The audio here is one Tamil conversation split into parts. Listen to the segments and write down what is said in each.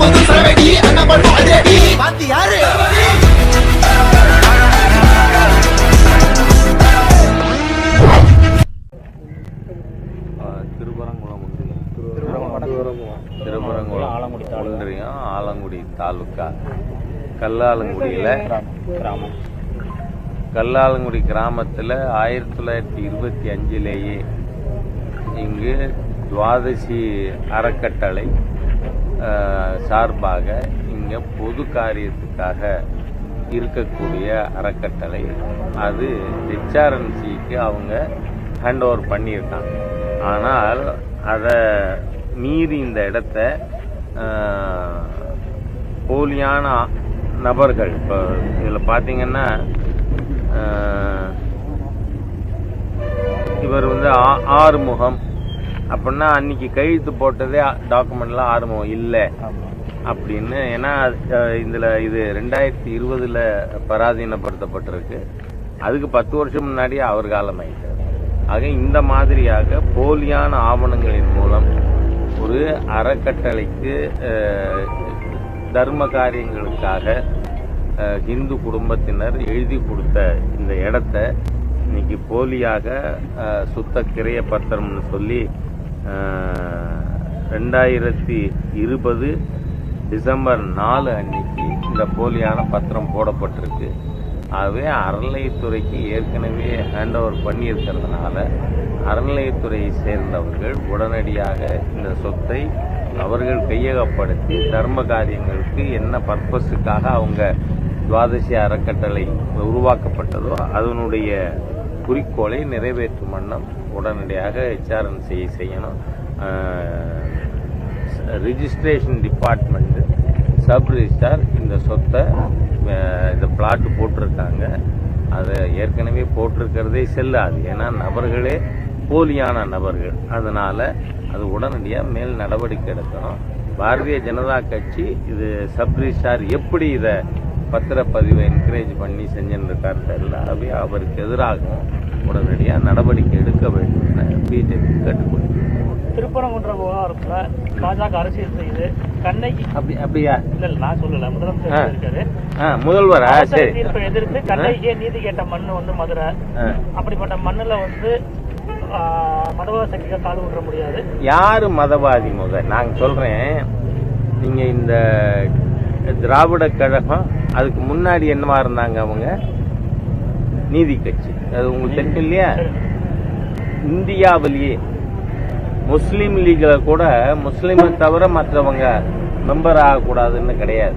பொது சரவெடி அண்ணன் பண்ணும் அதிரடி பாத்தி யாரு? திருப்பரங்குளம் ஒன்றியம். திருப்பரங்குளம் ஆலங்குடி தாலுக்கா கல்லாலங்குடியில் கிராமம் கல்லாலங்குடி கிராமத்தில் ஆயிரத்தி தொள்ளாயிரத்தி இருபத்தி அஞ்சிலேயே இங்கு துவாதசி அறக்கட்டளை சார்பாக இங்கே பொது காரியத்துக்காக இருக்கக்கூடிய அறக்கட்டளை. அது ஹெச்ஆர்என்சிக்கு அவங்க ஹேண்ட் ஓவர் பண்ணியிருக்காங்க. ஆனால் அதை மீறி இந்த இடத்த போலியான நபர்கள் இப்போ இதில் பார்த்தீங்கன்னா இவர் வந்து ஆ- ஆறுமுகம் அப்படின்னா அன்னைக்கு கையெழுத்து போட்டதே டாக்குமெண்ட்லாம் ஆறுமுகம் இல்லை. அப்படின்னு ஏன்னா இதுல இது ரெண்டாயிரத்தி இருபதுல பராதீனப்படுத்தப்பட்டிருக்கு அதுக்கு பத்து வருஷம் முன்னாடியே அவர் காலமாயிட்டார் ஆக இந்த மாதிரியாக போலியான ஆவணங்களின் மூலம் ஒரு அறக்கட்டளைக்கு தர்ம காரியங்களுக்காக இந்து குடும்பத்தினர் எழுதி கொடுத்த இந்த இடத்த இன்னைக்கு போலியாக சுத்த கிரைய பத்திரம்னு சொல்லி ரெண்டாயிரத்தி இருபது டிசம்பர் நாலு அன்னைக்கு இந்த போலியான பத்திரம் போடப்பட்டிருக்கு. ஆகவே அறநிலையத்துறைக்கு ஏற்கனவே ஹேண்ட் ஓவர் பண்ணியிருக்கிறதுனால அறநிலையத்துறையை சேர்ந்தவர்கள் உடனடியாக இந்த சொத்தை அவர்கள் கையகப்படுத்தி தர்ம காரியங்களுக்கு என்ன பர்பஸுக்காக அவங்க துவாதசி அறக்கட்டளை உருவாக்கப்பட்டதோ அதனுடைய குறிக்கோளை நிறைவேற்றும் வண்ணம் உடனடியாக ஹெச்ஆர்என்சியை செய்யணும். ரிஜிஸ்ட்ரேஷன் டிபார்ட்மெண்ட்டு சப் ரிஜிஸ்டார் இந்த சொத்தை இந்த பிளாட்டு போட்டிருக்காங்க. அதை ஏற்கனவே போட்டிருக்கிறதே செல்லாது. ஏன்னா நபர்களே போலியான நபர்கள். அதனால் அது உடனடியாக மேல் நடவடிக்கை எடுக்கணும். பாரதிய ஜனதா கட்சி இது சப் ரிஜிஸ்டார் எப்படி இதை பத்திரப்பதிவை என்கரேஜ் பண்ணி செஞ்சுன்னு இருக்காரு ஆகவே அவருக்கு எதிராகவும் உடனடியாக நடவடிக்கை எடுக்க வேண்டும் என பிஜேபி கேட்டுக்கொள்கிறேன் திருப்பரங்குன்ற விவகாரத்துல பாஜக அரசியல் செய்து கண்ணைக்கு அப்படி அப்படியா? இல்ல நான் சொல்லல. முதலமைச்சர் இருக்காரு முதல்வரா? அவசர சரி. தீர்ப்பை எதிர்த்து கண்ணைக்கே நீதி கேட்ட மண்ணு வந்து மதுரை. அப்படிப்பட்ட மண்ணுல வந்து மதவாத சக்திகள் கால் விட முடியாது. யாரு மதவாதி முத நான் சொல்றேன். நீங்க இந்த திராவிட கழகம் அதுக்கு முன்னாடி என்னவா இருந்தாங்க அவங்க? நீதி கட்சி. அது உங்களுக்கு தெரியும் இல்லையா? இந்தியாவிலேயே முஸ்லீம் லீக்ல கூட முஸ்லீமை தவிர மற்றவங்க மெம்பர் ஆகக்கூடாதுன்னு கிடையாது.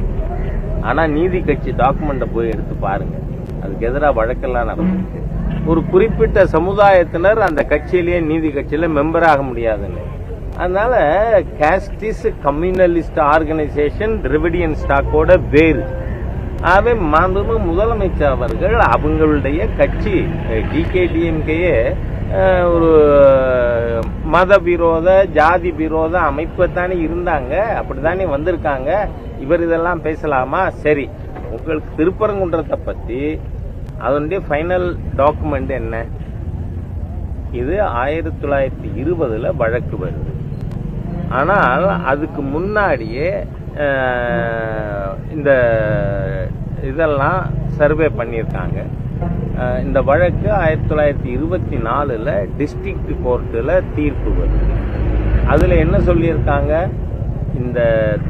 ஆனா நீதி கட்சி டாக்குமெண்ட்டை போய் எடுத்து பாருங்க. அதுக்கு எதிராக வழக்கெல்லாம் நடந்திருக்கு ஒரு குறிப்பிட்ட சமுதாயத்தினர் அந்த கட்சியிலேயே நீதி கட்சியில மெம்பர் ஆக முடியாதுன்னு. அதனால கேஸ்டிஸ் கம்யூனலிஸ்ட் ஆர்கனைசேஷன் திராவிடியன் ஸ்டாக்கோட வேறு. ஆகவே மாண்பு முதலமைச்சர் அவர்கள் அவங்களுடைய கட்சி டிகேடிஎம்கேயே ஒரு மத விரோத ஜாதி விரோத அமைப்பு தானே இருந்தாங்க. அப்படித்தானே வந்திருக்காங்க. இவர் இதெல்லாம் பேசலாமா? சரி. உங்களுக்கு திருப்பரங்குன்றத்தை பற்றி அதனுடைய ஃபைனல் டாக்குமெண்ட் என்ன? இது ஆயிரத்தி தொள்ளாயிரத்தி இருபதில் வழக்கு வருது. ஆனால் அதுக்கு முன்னாடியே இந்த இதெல்லாம் சர்வே பண்ணியிருக்காங்க. இந்த வழக்கு ஆயிரத்தி தொள்ளாயிரத்தி இருபத்தி நாலில் டிஸ்ட்ரிக்ட் கோர்ட்டில் தீர்ப்பு வருது. அதில் என்ன சொல்லியிருக்காங்க? இந்த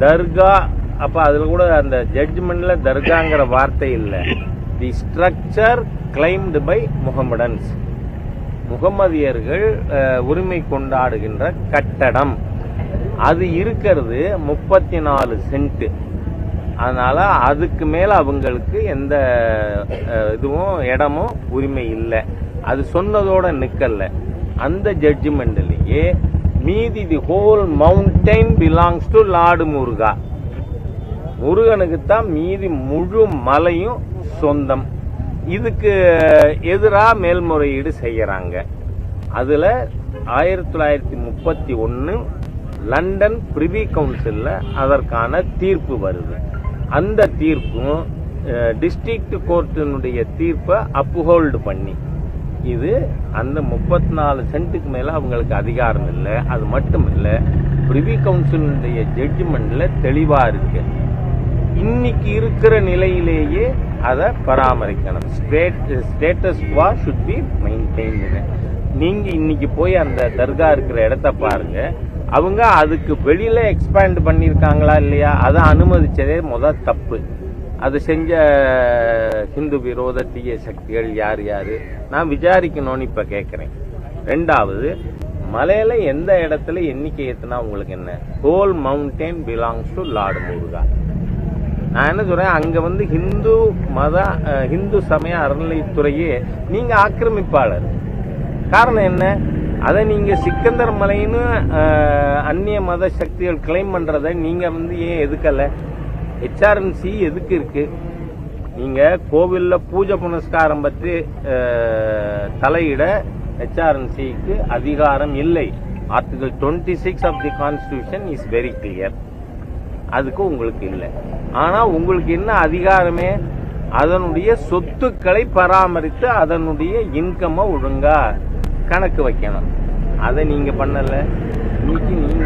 தர்கா அப்போ அதில் கூட அந்த ஜட்ஜ்மெண்ட்டில் தர்காங்கிற வார்த்தை இல்லை. The structure claimed by Mohammedans முகமதியர்கள் உரிமை கொண்டாடுகின்ற கட்டடம். அது இருக்கிறது முப்பத்தி நாலு சென்ட்டு அதனால் அதுக்கு மேலே அவங்களுக்கு எந்த இதுவும் இடமும் உரிமை இல்லை. அது சொன்னதோட நிற்கலை அந்த ஜட்ஜ்மெண்ட்லேயே மீதி the whole mountain belongs to lord Muruga முருகனுக்கு தான் மீதி முழு மலையும் சொந்தம். இதுக்கு எதிராக மேல்முறையீடு செய்கிறாங்க அதில் ஆயிரத்தி தொள்ளாயிரத்தி முப்பத்தி ஒன்று லண்டன் பிரிவி கவுன்சிலில் அதற்கான தீர்ப்பு வருது. அந்த தீர்ப்பும் டிஸ்ட்ரிக்ட் கோர்ட்டினுடைய தீர்ப்பை அப்ஹோல்டு பண்ணி இது அந்த முப்பத்தி நாலு சென்ட்டுக்கு மேலே அவங்களுக்கு அதிகாரம் இல்லை. அது மட்டும் இல்லை பிரிவி கவுன்சிலுடைய ஜட்ஜ்மெண்ட்டில் தெளிவாக இருக்கு. இன்னைக்கு இருக்கிற நிலையிலேயே அதை பராமரிக்கணும். ஸ்டேட்டஸ் குவா ஷுட் பி மெயின்டைன் நீங்கள் இன்னைக்கு போய் அந்த தர்கா இருக்கிற இடத்த பாருங்கள் அவங்க அதுக்கு வெளியில எக்ஸ்பேண்ட் பண்ணியிருக்காங்களா இல்லையா? அதை அனுமதிச்சதே முத தப்பு. அது செஞ்ச ஹிந்து விரோத தீய சக்திகள் யார் யாரு? நான் விசாரிக்கணும்னு இப்ப கேட்குறேன் ரெண்டாவது மலையில எந்த இடத்துல எண்ணிக்கை ஏத்துனா உங்களுக்கு என்ன? Whole mountain belongs to lord Muruga நான் என்ன சொல்றேன்? அங்க வந்து ஹிந்து மத ஹிந்து சமய அறநிலைத்துறையே நீங்க ஆக்கிரமிப்பாளர். காரணம் என்ன? அதை நீங்கள் சிக்கந்தர் மலைன்னு அந்நிய மத சக்திகள் கிளைம் பண்ணுறதை நீங்கள் வந்து ஏன் எதுக்கலை? ஹெச்ஆர்என்சி எதுக்கு இருக்குது நீங்கள் கோவிலில் பூஜை புனஸ்காரம் பற்றி தலையிட ஹெச்ஆர்என்சிக்கு அதிகாரம் இல்லை. Article twenty six of the constitution is very clear அதுக்கு உங்களுக்கு இல்லை. ஆனால் உங்களுக்கு என்ன அதிகாரமே? அதனுடைய சொத்துக்களை பராமரித்து அதனுடைய இன்கம்மை ஒழுங்கா கணக்கு வைக்கணும். அதை நீங்க பண்ணல. இன்னைக்கு நீங்க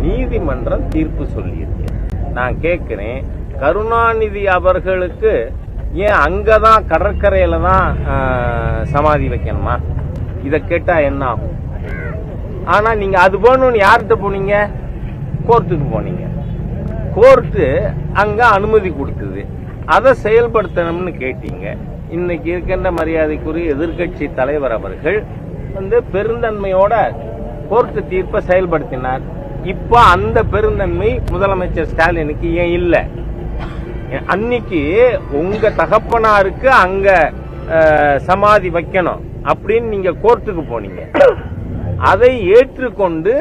நீதிமன்றம் தீர்ப்பு சொல்லியிருக்கு. நான் கேட்கிறேன் கருணாநிதி அவர்களுக்கு ஏன் அங்கதான் கடற்கரையில தான் ஆஹ், சமாதி வைக்கணுமா? இதை கேட்டா என்ன ஆகும்? ஆனா நீங்க அது போகணும்னு யார்கிட்ட போனீங்க? கோர்ட்டுக்கு போனீங்க. கோர்ட்டு அங்க அனுமதி கொடுத்தது. அதை செயல்படுத்தணும்னு கேட்டீங்க. இன்னைக்கு இருக்கின்ற மரியாதைக்குரிய எதிர்க்கட்சி தலைவர் அவர்கள் வந்து பெருந்தன்மையோட கோர்ட்டு தீர்ப்பை செயல்படுத்தினார். இப்போ அந்த பெருந்தன்மை முதலமைச்சர் ஸ்டாலினுக்கு ஏன் இல்லை? அன்னைக்கு உங்க தகப்பனாருக்கு அங்க சமாதி வைக்கணும் அப்படின்னு நீங்க கோர்ட்டுக்கு போனீங்க. அதை ஏற்றுக்கொண்டு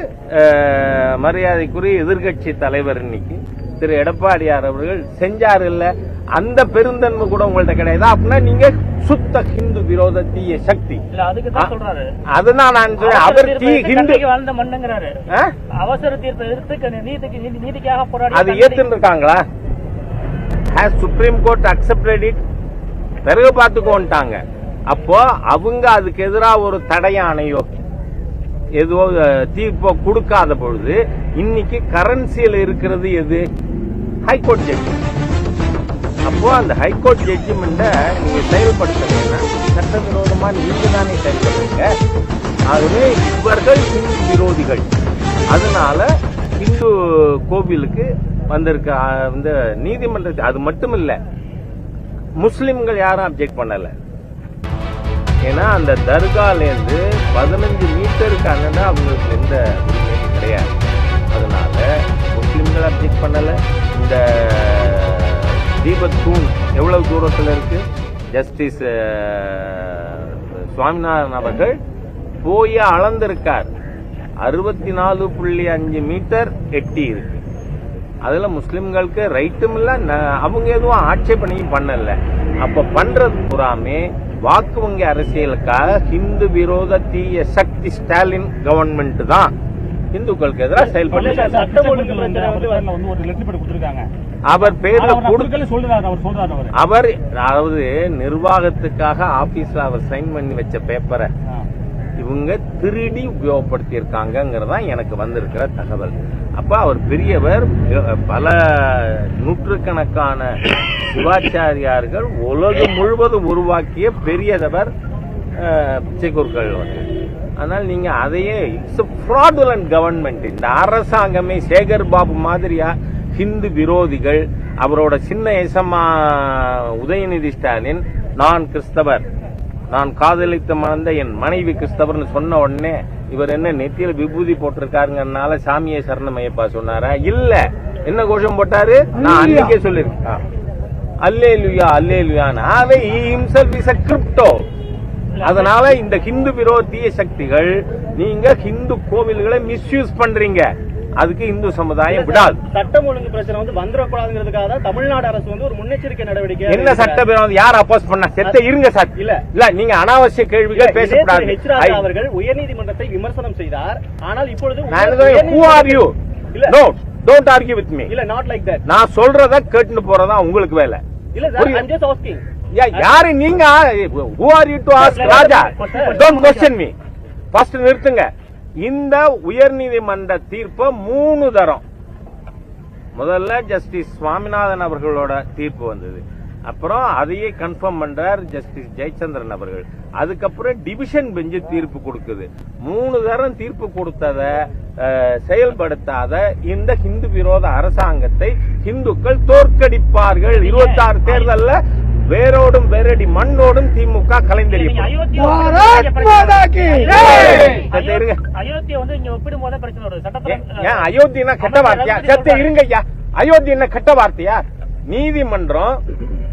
மரியாதைக்குரிய எதிர்க்கட்சி தலைவர் இன்னைக்கு திரு எடப்பாடியார் அவர்கள் செஞ்சார் இல்ல அந்த பெருந்தன்மை கூட உங்கள்ட்ட கிடையாது? அப்படின்னா நீங்க சுத்த ஹிந்து விரோத தீய சக்தி. இல்ல அதுக்கு தான் சொல்றாரு. அதுதான் நான் சொல்றேன் அவர் தீ ஹிந்து வாழ்ந்த மண்ணுங்கிறாரு? அவசர தீர்ப்பை எதிர்த்து நீதிக்கு நீதி- நீதிக்காக போராடி அது ஏத்துன்னு இருக்காங்களா has supreme court accepted it பிறகு பார்த்துக்கோன்ட்டாங்க. அப்போ அவங்க அதுக்கு எதிராக ஒரு தடையானையோ அஹ், தீர்ப்போ கொடுக்காத பொழுது இன்னைக்கு கரன்சியில் இருக்கிறது எது? ஹைகோர்ட் ஜட்ஜ் அப்போ அந்த ஹைகோர்ட் ஜட்ஜ்மெண்ட்டை நீங்கள் செயல்படுத்தலைன்னா சட்டவிரோதமா நீங்கள் தானே செயல்படுறீங்க. ஆகவே இவர்கள் ஹிந்து விரோதிகள். அதனால இந்து கோவிலுக்கு வந்திருக்க இந்த நீதிமன்றத்தை அது மட்டும் இல்லை முஸ்லிம்கள் யாரும் அப்ஜெக்ட் பண்ணலை. ஏன்னா அந்த தர்காலேருந்து பதினஞ்சு மீட்டருக்கு அண்ணன் அவங்களுக்கு எந்த உரிமையும் கிடையாது. அதனால முஸ்லிம்கள் அப்ஜெக்ட் பண்ணலை. இந்த தீபத்தூண் எவ்வளவு தூரத்தில் இருக்கு? ஜஸ்டிஸ் சுவாமிநாதன் அவர்கள் போய் அளந்திருக்கார். அறுபத்தி நாலு புள்ளி அஞ்சு மீட்டர் எட்டி இருக்கு. அதுல முஸ்லிம்களுக்கு ரைட்டும் இல்ல ந- அவங்க எதுவும் ஆட்சேபனையும் பண்ணல. அப்ப பண்றது பூராமே வாக்கு வங்கி அரசியலுக்காக ஹிந்து விரோத தீய சக்தி ஸ்டாலின் கவர்மெண்ட் தான். இந்துக்களுக்கு எதிராக செயல்பட்டு சட்டம் ஒழுங்கு பிரச்சனை வந்து வந்து ஒரு லெட்டர் பேட் கொடுத்துருக்காங்க. அவர் பேர்ல அவர் கொடு கொடுக்கல சொல்றாரு அவர் சொல்றாரு அவர். அவர் அதாவது நிர்வாகத்துக்காக ஆபீஸ்ல அவர் சைன் பண்ணி வச்ச பேப்பரை இவங்க திருடி உபயோகப்படுத்தியிருக்காங்கிறதான் எனக்கு வந்திருக்கிற தகவல். அப்ப அவர் பெரியவர் பல நூற்றுக்கணக்கான சிவாச்சாரியார்கள் உலகம் முழுவதும் உருவாக்கிய பெரியதவர் அஹ், பிச்சைக்கூர்கள் வந்து. அதனால நீங்க அதையே இட்ஸ் ஃப்ராடுலண்ட் கவர்மெண்ட் இந்த அரசாங்கமே சேகர் பாபு மாதிரியா ஹிந்து விரோதிகள் அவரோட சின்ன எசமா உதயநிதி ஸ்டாலின் நான் கிறிஸ்தவர் நான் காதலித்து மணந்த என் மனைவி கிறிஸ்தவர்னு சொன்ன உடனே இவர் என்ன நெத்தியில விபூதி போட்டிருக்காருங்கறனால சாமியை சரணமையப்பா சொன்னாரா? இல்ல. என்ன கோஷம் போட்டாரு? நான் அன்னைக்கே சொல்லிருக்கேன். அல்லே லுயா அல்லே லுயான்னு அவை ஹிம்செல்ஃப் இஸ் அ கிரிப்டோ அதனால இந்த ஹிந்து விரோதிய சக்திகள் நீங்க ஹிந்து கோவில்களை மிஸ்யூஸ் பண்றீங்க. அதுக்கு இந்து சமுதாயம் விடாது. சட்டம் ஒழுங்கு பிரச்சனை வந்து வந்துடக்கூடாதுங்கிறதுக்காக தான் தமிழ்நாடு அரசு வந்து ஒரு முன்னெச்சரிக்கை நடவடிக்கை என்ன சட்ட விரோதம்? யார் அப்போஸ் பண்ண? செத்த இருங்க சார். இல்ல. இல்ல நீங்க அனாவசிய கேள்விகள் பேசக்கூடாது. அவர்கள் உயர்நீதிமன்றத்தை விமர்சனம் செய்தார். ஆனால் இப்பொழுது are you? இல்ல. no don't argue with me. இல்ல நாட் லைக் தட் நான் சொல்றத கேட்டுன்னு போறதா உங்களுக்கு வேலை. இல்ல சார். ஐம் ஜஸ்ட் ஆஸ்கிங் யா- யாரு நீங்க? Raja don't question me first நிறுத்துங்க. இந்த உயர்நீதிமன்ற தீர்ப்பை மூணு தரம். முதல்ல ஜஸ்டிஸ் சுவாமிநாதன் அவர்களோட தீர்ப்பு வந்தது. அப்புறம் அதையே கன்ஃபார்ம் பண்றார் ஜஸ்டிஸ் ஜெயச்சந்திரன் அவர்கள். அதுக்கப்புறம் டிவிஷன் பெஞ்சு தீர்ப்பு கொடுக்குது. மூணு தரம் தீர்ப்பு கொடுத்தத செயல்படுத்தாத இந்த ஹிந்து விரோத அரசாங்கத்தை இந்துக்கள் தோற்கடிப்பார்கள். இருபத்தி ஆறு தேர்தல்ல வேரோடும் வேரடி மண்ணோடும் திமுக கலைந்தெறியும் அயோத்தியா கெட்ட வார்த்தையா? சத்த இருங்க ஐயா அயோத்தி என்ன கெட்ட வார்த்தையா? நீதிமன்றம்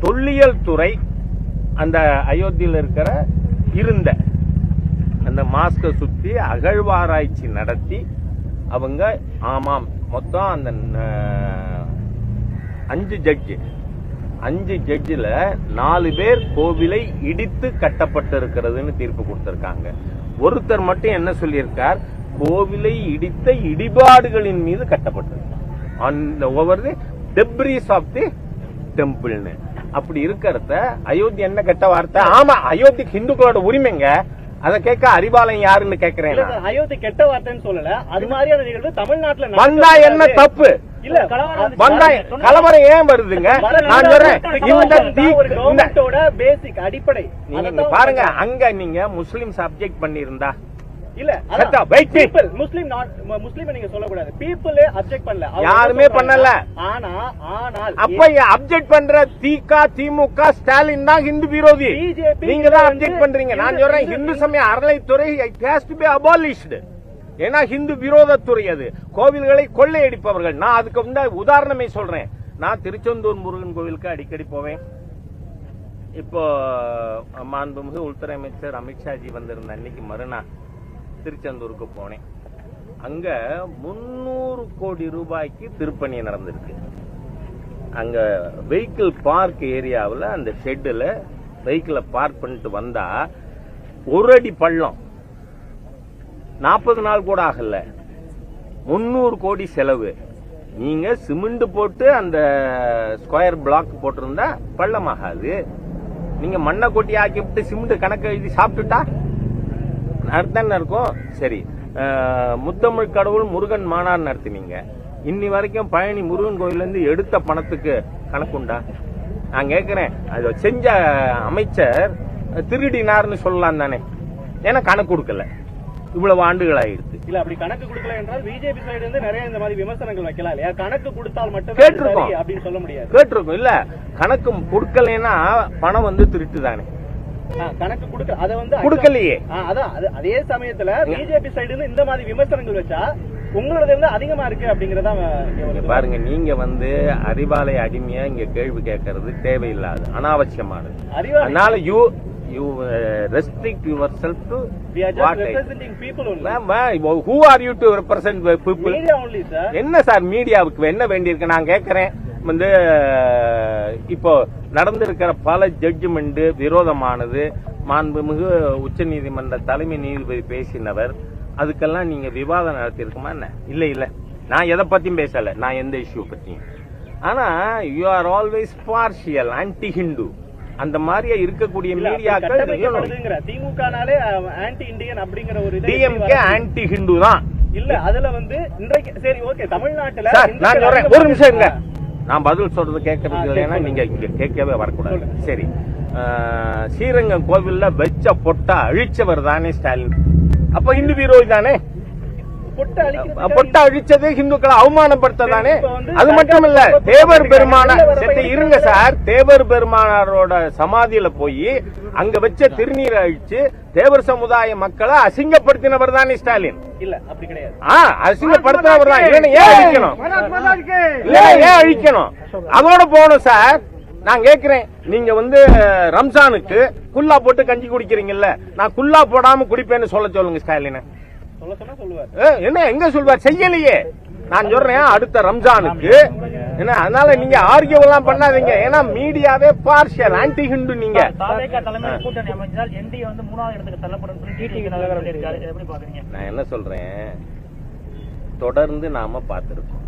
தொல்லியல் துறை அந்த அயோத்தியில் இருக்கிற இருந்த அந்த மாஸ்கை சுத்தி அகழ்வாராய்ச்சி நடத்தி அவங்க ஆமாம் மொத்தம் அந்த அஞ்சு ஜட்ஜு அஞ்சு ஜட்ஜில் நாலு பேர் கோவிலை இடித்து கட்டப்பட்டிருக்கிறதுன்னு தீர்ப்பு கொடுத்திருக்காங்க. ஒருத்தர் மட்டும் என்ன சொல்லியிருக்கார்? கோவிலை இடித்த இடிபாடுகளின் மீது கட்டப்பட்டிருக்கு அந்த over the debris of the டெம்பிள்னு அப்படி இருக்கிறத அயோத்தி என்ன கெட்ட வார்த்தை? ஆமா அயோத்தி ஹிந்துக்களோட உரிமைங்க. அதை கேட்க அறிவாலயம் யாருன்னு கேக்குறேன் அயோத்தி கெட்ட வார்த்தைன்னு சொல்லல. அது மாதிரியான நிகழ்வு தமிழ்நாட்டுல வந்தா என்ன தப்பு? இல்ல கலவரம் ஏன் வருதுங்க? நான் சொல்றேன். இந்த பேசிக் அடிப்படை. நீங்க பாருங்க. அங்க நீங்க முஸ்லிம்ஸ் அப்ஜெக்ட் பண்ணியிருந்தா. இல்ல முஸ்லிம் நாட் முஸ்லிம் நீங்க சொல்லக்கூடாது. பீப்புளே அப்செக்ட் பண்ணல. யாருமே? பண்ணல. ஆனா ஆனால் அப்ப அப்ஜெக்ட் பண்ற திக திமுக ஸ்டாலின் தான் ஹிந்து விரோதி? நீங்க தான் அப்ஜெக்ட் பண்றீங்க. நான் சொல்றேன் இந்த- இந்து சமய அறநிலைத்துறை ஹேஸ் டு பி அபாலிஷ்டு ஏன்னா ஹிந்து விரோதத்துறை அது. கோவில்களை கொள்ளையடிப்பவர்கள். நான் அதுக்கு வந்து உதாரணமே சொல்றேன். நான் திருச்செந்தூர் முருகன் கோவிலுக்கு அடிக்கடி போவேன். இப்போ மாண்புமிகு உள்துறை அமைச்சர் அமித்ஷாஜி வந்திருந்த அன்னைக்கு மறுநாள் திருச்செந்தூருக்கு போனேன். அங்க முன்னூறு கோடி ரூபாய்க்கு திருப்பணி நடந்திருக்கு. அங்க வெஹிக்கிள் பார்க் ஏரியாவில் அந்த ஷெட்டில் வெஹிக்கிளை பார்க் பண்ணிட்டு வந்தா ஒரு அடி பள்ளம். நாற்பது நாள் கூட ஆகல. முந்நூறு கோடி செலவு. நீங்க சிமெண்ட் போட்டு அந்த ஸ்கொயர் பிளாக் போட்டிருந்தா பள்ளமாகாது. நீங்க மண்ணை கொட்டி ஆக்கி விட்டு சிமெண்ட் கணக்கு எழுதி சாப்பிட்டுட்டா? அர்த்தம் இருக்கும்? சரி. முத்தமிழ் கடவுள் முருகன் மாநாடு நடத்தினீங்க. இன்னி வரைக்கும் பழனி முருகன் கோயில்ல இருந்து எடுத்த பணத்துக்கு கணக்குண்டா நான் கேட்கிறேன் அது செஞ்ச அமைச்சர் திருடினார்னு சொல்லலாம் தானே ஏன்னா கணக்கு கொடுக்கல. இவ்வளவு ஆண்டுகள் ஆயிடுச்சு இல்ல அப்படி கணக்கு கொடுக்கல என்றால் பிஜேபி சைடு இருந்து நிறைய இந்த மாதிரி விமர்சனங்கள் வைக்கலாம் இல்லையா? கணக்கு கொடுத்தால் மட்டும் கேட்டிருக்கோம். அப்படின்னு சொல்ல முடியாது. கேட்டிருக்கோம். இல்ல கணக்கு கொடுக்கலைன்னா பணம் வந்து திருட்டு தானே கணக்கு கொடுக்க அத வந்து கொடுக்கலையே. அதான் அது- சமயத்துல பிஜேபி சைடு இருந்து இந்த மாதிரி விமர்சனங்கள் வச்சா உங்களோட வந்து அதிகமா இருக்கு அப்படிங்கறத பாருங்க நீங்க வந்து அறிவாலய அடிமையா இங்க கேள்வி கேட்கறது தேவையில்லாது அனாவசியமானது. அதனால you you restrict yourself to we are just representing people only. Who are you to represent people media only sir. என்ன சார் மீடியாவுக்கு என்ன வேண்டியிருக்கு? நான் கேட்கறேன் வந்து இப்போ நடந்திருக்கிற பல ஜட்ஜ்மெண்ட் விரோதமானது. மாண்புமிகு உச்சநீதிமன்ற தலைமை நீதிபதி பேசினவர். அதுக்கெல்லாம் நீங்க விவாதம் நடத்தியிருக்குமா என்ன? இல்ல இல்ல. நான் எதை பத்தியும் பேசல. நான் எந்த இஷ்யூ பத்தியும். ஆனா you are always partial anti Hindu அந்த மாதிரியே இருக்கக்கூடிய மீடியாக்கள் திமுகனாலே ஆன்டி இந்தியன் அப்படிங்கிற ஒரு டிஎம்கே ஆன்டி ஹிந்து தான். இல்ல அதுல வந்து இன்றைக்கு சரி ஓகே தமிழ்நாட்டுல நான் சொல்றேன். ஒரு நிமிஷம் இருங்க. நான் பதில் சொல்றது கேட்கறது இல்லைன்னா. நீங்க இங்க கேட்கவே வரக்கூடாது. சரி. ஸ்ரீரங்கம் கோவில்ல வெச்ச பொட்டா அழிச்சவர் தானே ஸ்டாலின். அப்ப இந்து விரோதி தானே? பொட்டு அழிச்சது இந்துக்களை அவமானப்படுத்ததானே? அது மட்டும் இல்ல தேவர் பெருமானார் இருங்க சார். தேவர் பெருமானாரோட சமாதியில போய் அங்க வச்ச திருநீரை அழிச்சு தேவர் சமுதாய மக்களை அசிங்கப்படுத்தினவர் தானே ஸ்டாலின். இல்ல அப்படி கிடையாது. அசிங்கப்படுத்தினவர் தான். ஏன் அழிக்கணும்? ஏன் அழிக்கணும்? அதோட போகணும் சார். நான் கேக்குறேன். நீங்க வந்து ரம்ஜானுக்கு குல்லா போட்டு கஞ்சி குடிக்கிறீங்கல்ல நான் குல்லா போடாம குடிப்பேன்னு சொல்ல சொல்லுங்க ஸ்டாலின். என்ன எங்க சொல்வார் செய்யலையே. நான் சொல்றேன் அடுத்த ரம்ஜானுக்கு. என்ன அதனால நீங்க ஆர்கியூ எல்லாம் பண்ணாதீங்க. ஏன்னா மீடியாவே பார்ஷியல் ஆன்டி ஹிந்து நீங்க நான் என்ன சொல்றேன்? தொடர்ந்து நாம பார்த்திருக்கோம்.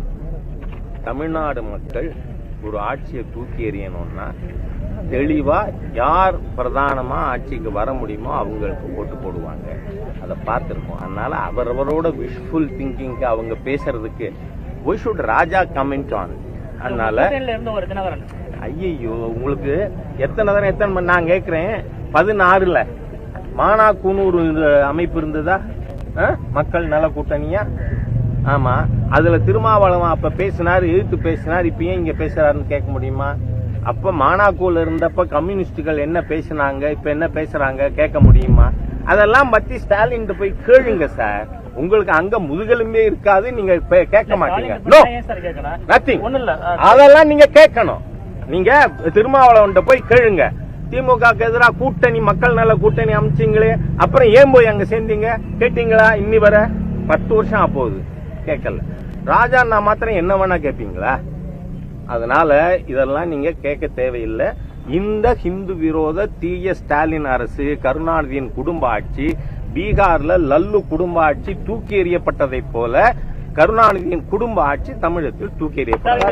தமிழ்நாடு மக்கள் ஒரு ஆட்சியை தூக்கி எறியணும்னா தெளிவா யார் பிரதானமா ஆட்சிக்கு வர முடியுமோ அவங்களுக்கு ஓட்டு போடுவாங்க. அதை பார்த்துருக்கோம். அதனால அவரவரோட விஷ்ஃபுல் திங்கிங்க்கு அவங்க பேசுறதுக்கு why should Raja comment on அதனால ஐயையோ உங்களுக்கு எத்தனை தடவை எத்தனை மணி நான் கேட்கிறேன் பதினாறுல மானா கூனூர் அமைப்பு இருந்ததா? மக்கள் நல கூட்டணியா? ஆமா. அதுல திருமாவளவன் அப்ப பேசினார் எதிர்த்து பேசினார் இப்ப ஏன் இங்க பேசுறாருன்னு கேட்க முடியுமா? அப்ப மானாக்கூல இருந்தப்ப கம்யூனிஸ்டுகள் என்ன பேசினாங்க இப்ப என்ன பேசுறாங்க கேட்க முடியுமா? அதெல்லாம் பத்தி ஸ்டாலின் போய் கேளுங்க சார். உங்களுக்கு அங்க முதுகெலும்பே இருக்காது நீங்க கேட்க மாட்டீங்க. நோ நத்திங் அதெல்லாம் நீங்க கேட்கணும். நீங்க திருமாவளவன் போய் கேளுங்க. திமுக எதிராக கூட்டணி மக்கள் நல கூட்டணி அமைச்சீங்களே. அப்புறம் ஏன் போய் அங்க சேர்ந்தீங்க? கேட்டீங்களா? இன்னி வர? பத்து வருஷம் ஆ போகுது. கேட்கல. ராஜா நான் மாத்திரம் என்ன வேணா கேட்பீங்களா அதனால இதெல்லாம் நீங்க கேட்க தேவையில்லை. இந்த ஹிந்து விரோத தீய ஸ்டாலின் அரசு கருணாநிதியின் குடும்ப ஆட்சி பீகார்ல லல்லு குடும்ப ஆட்சி தூக்கி எறியப்பட்டதை போல கருணாநிதியின் குடும்ப ஆட்சி தமிழகத்தில் தூக்கி எறியப்பட்டது.